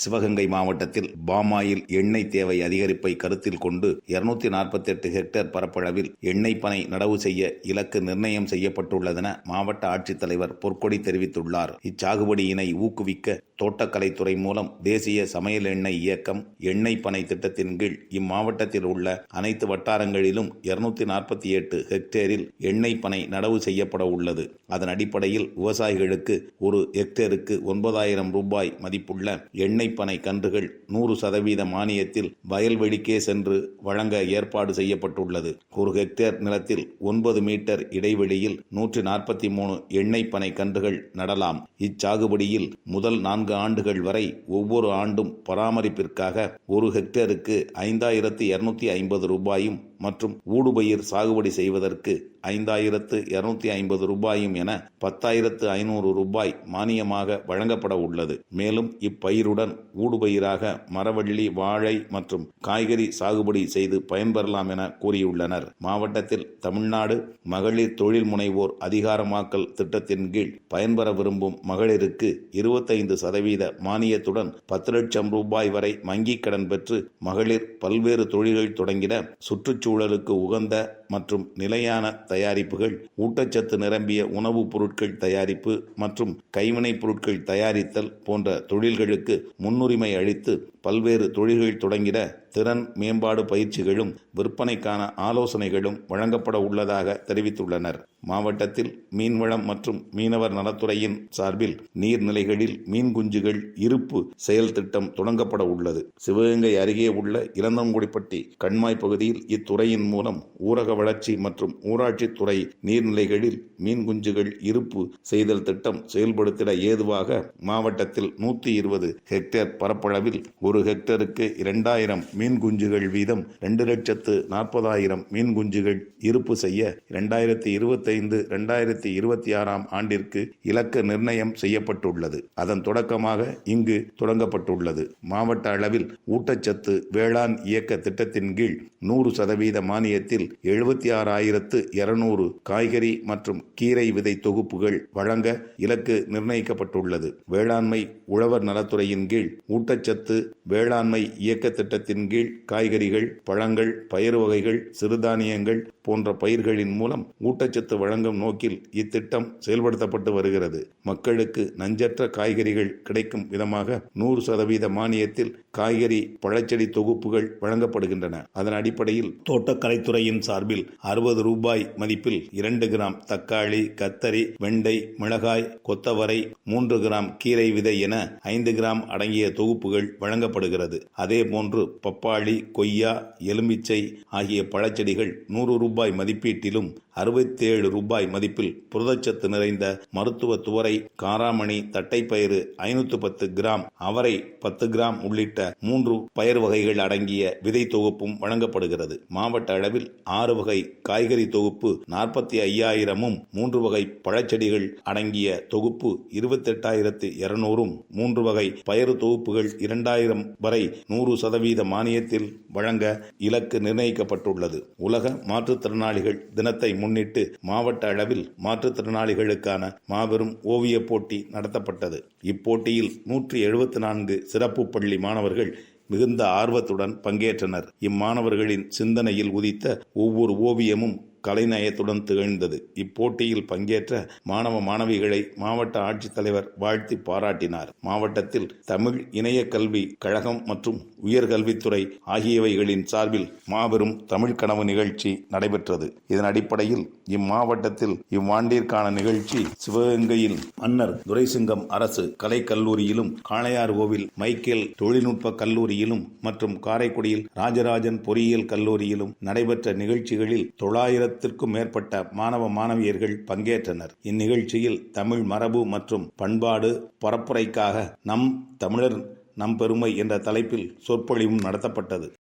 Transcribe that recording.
சிவகங்கை மாவட்டத்தில் பாமாயில் எண்ணெய் தேவை அதிகரிப்பை கருத்தில் கொண்டு இருநூத்தி நாற்பத்தி எட்டு ஹெக்டேர் பரப்பளவில் எண்ணெய் பனை நடவு செய்ய இலக்கு நிர்ணயம் செய்யப்பட்டுள்ளதென மாவட்ட ஆட்சித்தலைவர் பொற்கொடி தெரிவித்துள்ளார். இச்சாகுபடியினை ஊக்குவிக்க தோட்டக்கலைத்துறை மூலம் தேசிய சமையல் எண்ணெய் இயக்கம் எண்ணெய் பனை திட்டத்தின் கீழ் இம்மாவட்டத்தில் உள்ள அனைத்து வட்டாரங்களிலும் இருநூத்தி நாற்பத்தி எட்டு ஹெக்டேரில் எண்ணெய் பனை நடவு செய்யப்பட உள்ளது. அதன் அடிப்படையில் விவசாயிகளுக்கு ஒரு ஹெக்டேருக்கு ஒன்பதாயிரம் ரூபாய் மதிப்புள்ள எண்ணெய் பனை கன்றுகள் நூறு சதவீத மானியத்தில் வயல்வெளிக்கே சென்று வழங்க ஏற்பாடு செய்யப்பட்டுள்ளது. ஒரு ஹெக்டேர் நிலத்தில் ஒன்பது மீட்டர் இடைவெளியில் நூற்றி நாற்பத்தி மூணு எண்ணெய் பனை கன்றுகள் நடலாம். இச்சாகுபடியில் முதல் நான்கு ஆண்டுகள் வரை ஒவ்வொரு ஆண்டும் பராமரிப்பிற்காக ஒரு ஹெக்டேருக்கு ஐந்தாயிரத்து இருநூத்தி ஐம்பது ரூபாயும் மற்றும் ஊடுபயிர் சாகுபடி செய்வதற்கு ஐந்தாயிரத்து இருநூத்தி ஐம்பது ரூபாயும் என பத்தாயிரத்து ஐநூறு ரூபாய் மானியமாக வழங்கப்பட உள்ளது. மேலும் இப்பயிருடன் ஊடுபயிராக மரவள்ளி வாழை மற்றும் காய்கறி சாகுபடி செய்து பயன்பெறலாம் என கூறியுள்ளனர். மாவட்டத்தில் தமிழ்நாடு மகளிர் தொழில் முனைவோர் அதிகாரமாக்கல் திட்டத்தின் கீழ் பயன்பெற விரும்பும் மகளிருக்கு இருபத்தைந்து சதவீத மானியத்துடன் பத்து லட்சம் ரூபாய் வரை வங்கிக் கடன் பெற்று மகளிர் பல்வேறு தொழில்கள் தொடங்கிட சுற்றுச்சூழலுக்கு உகந்த மற்றும் நிலையான தயாரிப்புகள் ஊட்டச்சத்து நிரம்பிய உணவுப் பொருட்கள் தயாரிப்பு மற்றும் கைவினைப் பொருட்கள் தயாரித்தல் போன்ற தொழில்களுக்கு முன்னுரிமை அளித்து பல்வேறு தொழில்கள் தொடங்கிட திறன் மேம்பாடு பயிற்சிகளும் விற்பனைக்கான ஆலோசனைகளும் வழங்கப்பட உள்ளதாக தெரிவித்துள்ளனர். மாவட்டத்தில் மீன்வளம் மற்றும் மீனவர் நலத்துறையின் சார்பில் நீர்நிலைகளில் மீன் குஞ்சுகள் இருப்பு செயல் திட்டம் தொடங்கப்பட உள்ளது. சிவகங்கை அருகே உள்ள இளந்தங்குடிப்பட்டி கண்மாய் பகுதியில் இத்துறையின் மூலம் ஊரக வளர்ச்சி மற்றும் ஊராட்சி துறை நீர்நிலைகளில் மீன் குஞ்சுகள் இருப்பு செய்தல் திட்டம் செயல்படுத்திட ஏதுவாக மாவட்டத்தில் நூத்தி இருபது ஹெக்டேர் பரப்பளவில் ஒரு ஹெக்டருக்கு இரண்டாயிரம் மீன் மீன் குஞ்சுகள் வீதம் இரண்டு லட்சத்து நாற்பதாயிரம் மீன் குஞ்சுகள் இருப்பு செய்ய இரண்டாயிரத்தி இருபத்தைந்து இரண்டாயிரத்தி இருபத்தி ஆறாம் ஆண்டிற்கு இலக்கு நிர்ணயம் செய்யப்பட்டுள்ளது. அதன் தொடக்கமாக இங்கு தொடங்கப்பட்டுள்ளது. மாவட்ட அளவில் ஊட்டச்சத்து வேளாண் இயக்க திட்டத்தின் கீழ் நூறு சதவீத மானியத்தில் எழுபத்தி ஆறாயிரத்து இருநூறு காய்கறி மற்றும் கீரை விதை தொகுப்புகள் வழங்க இலக்கு நிர்ணயிக்கப்பட்டுள்ளது. வேளாண்மை உழவர் நலத்துறையின் கீழ் ஊட்டச்சத்து வேளாண்மை இயக்க திட்டத்தின் கீழ் காய்கறிகள் பழங்கள் பயிர் வகைகள் சிறுதானியங்கள் போன்ற பயிர்களின் மூலம் ஊட்டச்சத்து வழங்கும் நோக்கில் இத்திட்டம் செயல்படுத்தப்பட்டு வருகிறது. மக்களுக்கு நஞ்சற்ற காய்கறிகள் கிடைக்கும் விதமாக நூறு சதவீத மானியத்தில் காய்கறி பழச்செடி தொகுப்புகள் வழங்கப்படுகின்றன. அதன் அடிப்படையில் தோட்டக்கலைத்துறையின் சார்பில் அறுபது ரூபாய் மதிப்பில் இரண்டு கிராம் தக்காளி கத்தரி வெண்டை மிளகாய் கொத்தவரை மூன்று கிராம் கீரை விதை என ஐந்து கிராம் அடங்கிய தொகுப்புகள் வழங்கப்படுகிறது. அதே போன்று பப்பாளி கொய்யா எலுமிச்சை ஆகிய பழச்செடிகள் நூறு ரூபாய் மதிப்பீட்டிலும் அறுபத்தேழு ரூபாய் மதிப்பில் புரதச்சத்து நிறைந்த மருத்துவ துவரை காராமணி தட்டைப்பயிறு ஐநூற்று பத்து கிராம் அவரை பத்து கிராம் உள்ளிட்ட மூன்று பயிர் வகைகள் அடங்கிய விதை தொகுப்பும் வழங்கப்படுகிறது. மாவட்ட அளவில் ஆறு வகை காய்கறி தொகுப்பு நாற்பத்தி ஐயாயிரமும் மூன்று வகை பழச்செடிகள் அடங்கிய தொகுப்பு இருபத்தெட்டாயிரத்து இருநூறும் மூன்று வகை பயறு தொகுப்புகள் இரண்டாயிரம் வரை நூறு சதவீத மானியத்தில் வழங்க இலக்கு நிர்ணயிக்கப்பட்டுள்ளது. உலக மாற்றுத்திறனாளிகள் தினத்தை முன்னிட்டு மாவட்ட அளவில் மாற்றுத்திறனாளிகளுக்கான மாபெரும் ஓவியப் போட்டி நடத்தப்பட்டது. இப்போட்டியில் நூற்றி எழுபத்தி நான்கு சிறப்பு பள்ளி மாணவர்கள் மிகுந்த ஆர்வத்துடன் பங்கேற்றனர். இம்மாணவர்களின் சிந்தனையில் உதித்த ஒவ்வொரு ஓவியமும் கலைநயத்துடன் திகழ்ந்தது. இப்போட்டியில் பங்கேற்ற மாணவ மாணவிகளை மாவட்ட ஆட்சித்தலைவர் வாழ்த்தி பாராட்டினார். மாவட்டத்தில் தமிழ் இணைய கல்வி கழகம் மற்றும் உயர்கல்வித்துறை ஆகியவைகளின் சார்பில் மாபெரும் தமிழ் கனவு நிகழ்ச்சி நடைபெற்றது. இதன் அடிப்படையில் இம்மாவட்டத்தில் இவ்வாண்டிற்கான நிகழ்ச்சி சிவகங்கையில் மன்னர் துரைசிங்கம் அரசு கலைக்கல்லூரியிலும் காளையார்கோவில் மைக்கேல் தொழில்நுட்ப கல்லூரியிலும் மற்றும் காரைக்குடியில் ராஜராஜன் பொறியியல் கல்லூரியிலும் நடைபெற்ற நிகழ்ச்சிகளில் தொள்ளாயிரத்து ஆயிரத்திற்கும் மேற்பட்ட மாணவ மாணவியர்கள் பங்கேற்றனர். இந்நிகழ்ச்சியில் தமிழ் மரபு மற்றும் பண்பாடு பரப்புரைக்காக நம் தமிழர் நம் பெருமை என்ற தலைப்பில் சொற்பொழிவும் நடத்தப்பட்டது.